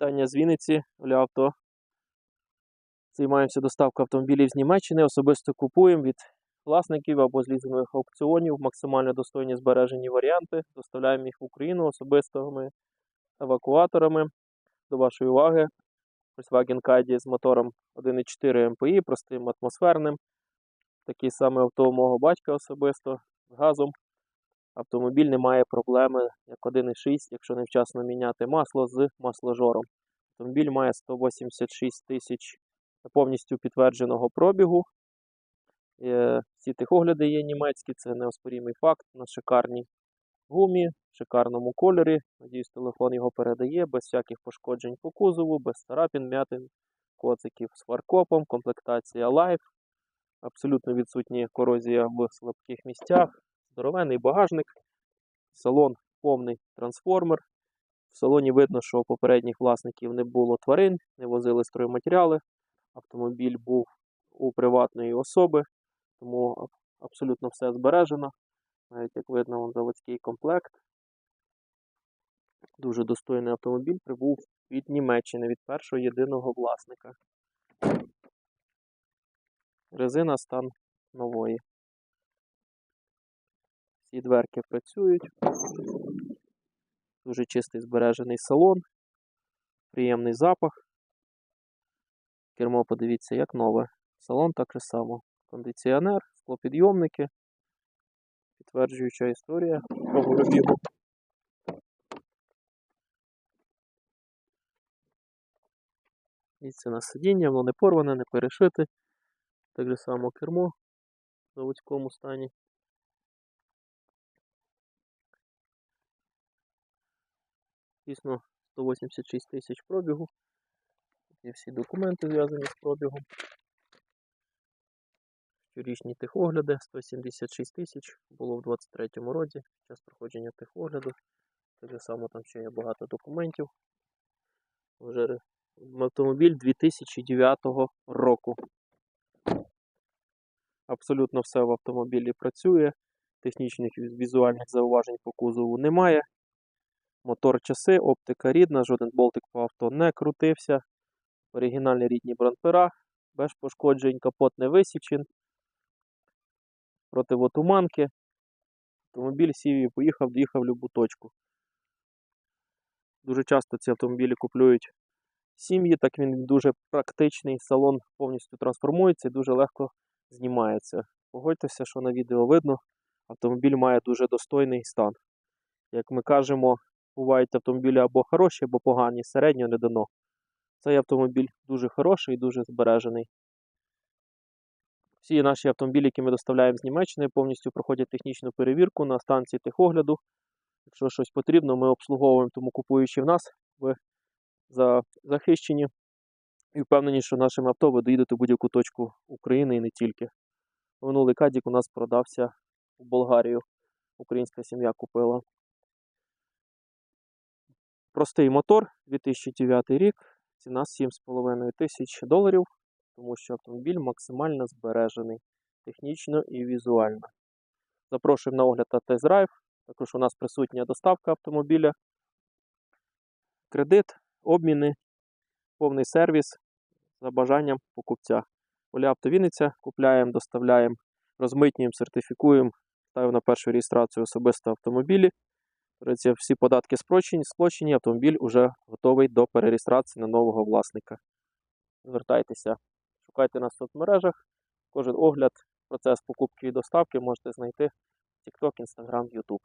Вітання з Вінниці, Оля Авто. Займаємося доставкою автомобілів з Німеччини. Особисто купуємо від власників або з лізингових аукціонів максимально достойні збережені варіанти. Доставляємо їх в Україну особистими евакуаторами. До вашої уваги. Volkswagen Caddy з мотором 1.4 MPI, простим атмосферним. Такий самий авто мого батька особисто з газом. Автомобіль не має проблеми як 1.6, якщо невчасно міняти масло з масложором. Автомобіль має 186 тисяч повністю підтвердженого пробігу. Е, Всі техогляди є німецькі, це неоспорімий факт. На шикарній гумі, в шикарному кольорі. Надіюсь, телефон його передає, без всяких пошкоджень по кузову, без старапін, м'ятин, коциків з фаркопом, комплектація Life. Абсолютно відсутня корозія в слабких місцях. Здоровенний багажник, салон повний трансформер. В салоні видно, що попередніх власників не було тварин, не возили стройматеріали. Автомобіль був у приватної особи, тому абсолютно все збережено. Навіть як видно, вон заводський комплект. Дуже достойний автомобіль прибув від Німеччини, від першого єдиного власника. Резина стан нової. Всі дверки працюють. Дуже чистий збережений салон. Приємний запах. Кермо, подивіться, як нове. Салон так же само. Кондиціонер, склопідйомники. Підтверджуюча історія про горобігу. Місце на сидіння, воно не порване, не перешите. Так же само кермо в заводському стані. Дійсно 186 тисяч пробігу. Є всі документи зв'язані з пробігом. Щорічні техогляди 176 тисяч було в 23-му році час проходження техогляду. Так же само там ще є багато документів. Вже автомобіль 2009 року. Абсолютно все в автомобілі працює. Технічних візуальних зауважень по кузову немає. Мотор часи, оптика рідна, жоден болтик по авто не крутився. Оригінальні рідні брампера, без пошкоджень, капот не висічен. Противотуманки. Автомобіль сів і поїхав, доїхав в будь-яку точку. Дуже часто ці автомобілі куплюють сім'ї, так він дуже практичний, салон повністю трансформується і дуже легко знімається. Погодьтеся, що на відео видно, автомобіль має дуже достойний стан. Як ми кажемо, бувають автомобілі або хороші, або погані, середньо не дано. Цей автомобіль дуже хороший і дуже збережений. Всі наші автомобілі, які ми доставляємо з Німеччини, повністю проходять технічну перевірку на станції техогляду. Якщо щось потрібно, ми обслуговуємо, тому купуючи в нас, ви за- захищені і впевнені, що нашим авто ви доїдете в будь-яку точку України і не тільки. Минулий кадік у нас продався в Болгарію. Українська сім'я купила. Простий мотор, 2009 рік, ціна 7,5 тисяч доларів, тому що автомобіль максимально збережений технічно і візуально. Запрошуємо на огляд та тест-драйв. Також у нас присутня доставка автомобіля, кредит, обміни, повний сервіс за бажанням покупця. Оля Авто купляємо, доставляємо, розмитнюємо, сертифікуємо, ставимо на першу реєстрацію особисто автомобілі. Всі податки спрощені, сплочені, автомобіль вже готовий до перереєстрації на нового власника. Звертайтеся, шукайте нас в соцмережах. Кожен огляд, процес покупки і доставки можете знайти в TikTok, Instagram, YouTube.